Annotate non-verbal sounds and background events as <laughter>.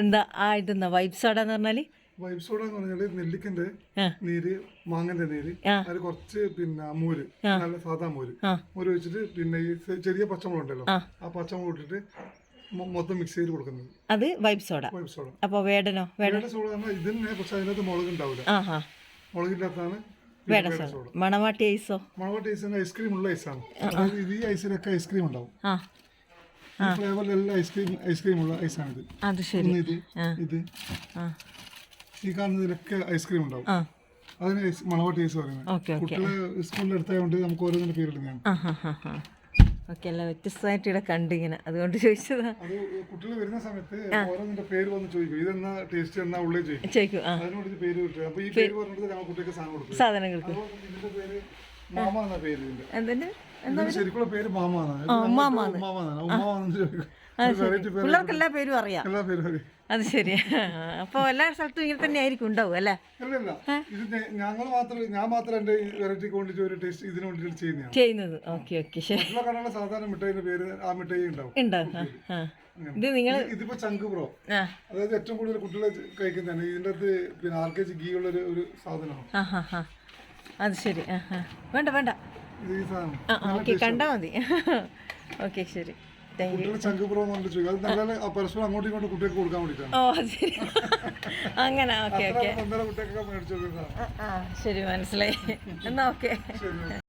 എന്താ ആ ഇതെന്നാ വൈബ് സോഡ എന്ന് പറഞ്ഞാൽ? വൈബ് സോഡ എന്ന് പറഞ്ഞാൽ നെല്ലിക്കന്റെ നീര് മാങ്ങന്റെ നീര്. അതിൽ കുറച്ച് പിന്നെ മോര് നല്ല സാധാ മോര്. മോര് ഒഴിച്ചിട്ട് പിന്നെ ഈ ചെറിയ പച്ചമുളക് ഉണ്ടല്ലോ ആ. പച്ചമുളക് ഇട്ടിട്ട് മൊത്തം മിക്സ് ചെയ്ത് കൊടുക്കുന്നത്. അത് വൈബ് സോഡ വൈബ് സോഡ അപ്പൊ വേടനോ? വേട സോഡ ഇതിന് പക്ഷെ അതിനകത്ത് മുളക് ഉണ്ടാവില്ല മുളകില്ലാത്തതാണ് വേട സോഡ. മണവാട്ടി ഐസോ? മണവാട്ടി ഐസ് ഐസ്ക്രീം ഉള്ള ഐസാണ്. ഇത് ഈ ഐസിലൊക്കെ ഐസ്ക്രീം ഉണ്ടാവും. ഫ്ലേവറിലെല്ലാം ഐസ്ക്രീം ഐസ്ക്രീമുള്ള ഐസാണ് ഇത് അത് ശരി. ഇത്. ഇത്. ഈ കാണുന്നതിലൊക്കെ ഐസ്ക്രീം ഉണ്ടാവും. അതിന് മണവാട്ടി ഐസ് പറയുന്നത്. കുട്ടികളെ സ്കൂളിൽ എടുത്തായതുകൊണ്ട് നമുക്ക് ഓരോന്നിന്റെ പേരിടുന്നതാണ്. ഓക്കെ എല്ലാം വ്യത്യസ്തമായിട്ട് ഇവിടെ കണ്ടു അതുകൊണ്ട് ചോദിച്ചതാ. അത് കുട്ടികൾ വരുന്ന സമയത്ത് ഓരോന്നിന്റെ പേര് വന്ന് ചോദിക്കും. ഇതെന്നാ ടേസ്റ്റ് എന്നാ ഉള്ളേ ചോദിക്കും. അതിനോട് പേര് കിട്ടുക. അപ്പൊ ഈ പേര് പറഞ്ഞിട്ട് കുട്ടികൾക്ക് സാധനം കൊടുക്കും. സാധനം കൊടുക്കും. ഇതിന്റെ പേര് മാമ എന്നാ പേര് എന്തിന് ശരിക്കുള്ള ഉമ്മാമാന്നാണ്. പിള്ളേർക്ക് എല്ലാ അറിയാം. എല്ലാ പേരും അറിയാം. അത് ശരി. അപ്പൊ എല്ലാ സ്ഥലത്തും ഇങ്ങനെ തന്നെ ആയിരിക്കും ഉണ്ടാവും അല്ലേ? ഇത് ഞങ്ങൾ മാത്രം ഞാൻ മാത്രം എന്റെ വെറൈറ്റിക്ക് വേണ്ടിട്ട് ഒരു ടേസ്റ്റ് ഇതിന് വേണ്ടിയിട്ട് ചെയ്യുന്നതാണ്. ചെയ്യുന്നത്. Okay okay. ശരി. സാധാരണ മിഠായിന്റെ പേര് ആ മിഠായി ഉണ്ടാവും. ഉണ്ടാവും. ആ ആ. ഇത് നിങ്ങൾ ഇതിപ്പോ ചങ്ക് ബ്രോ. അതായത് ഏറ്റവും കൂടുതൽ കുട്ടികളെ കഴിക്കുന്നതാണ്. ഇതിന്റെ അകത്ത് പിന്നെ ആർ കെ ജി ഗീ ഉള്ള ഒരു സാധനമാണ്. അത് ശരി. ആ ആ. വേണ്ട വേണ്ട. ആ ഓക്കെ കണ്ടാൽ മതി. <laughs> ഓക്കെ ശരി. പരസ്പരം അങ്ങോട്ടും ഇങ്ങോട്ടും കുട്ടികൾക്ക് കൊടുക്കാൻ വേണ്ടിയിട്ടാണ്. ഓ ശരി. <laughs> അങ്ങനെ ഓക്കെ ഓക്കെ. ശരി മനസ്സിലായി. <laughs> എന്നാ ഓക്കെ.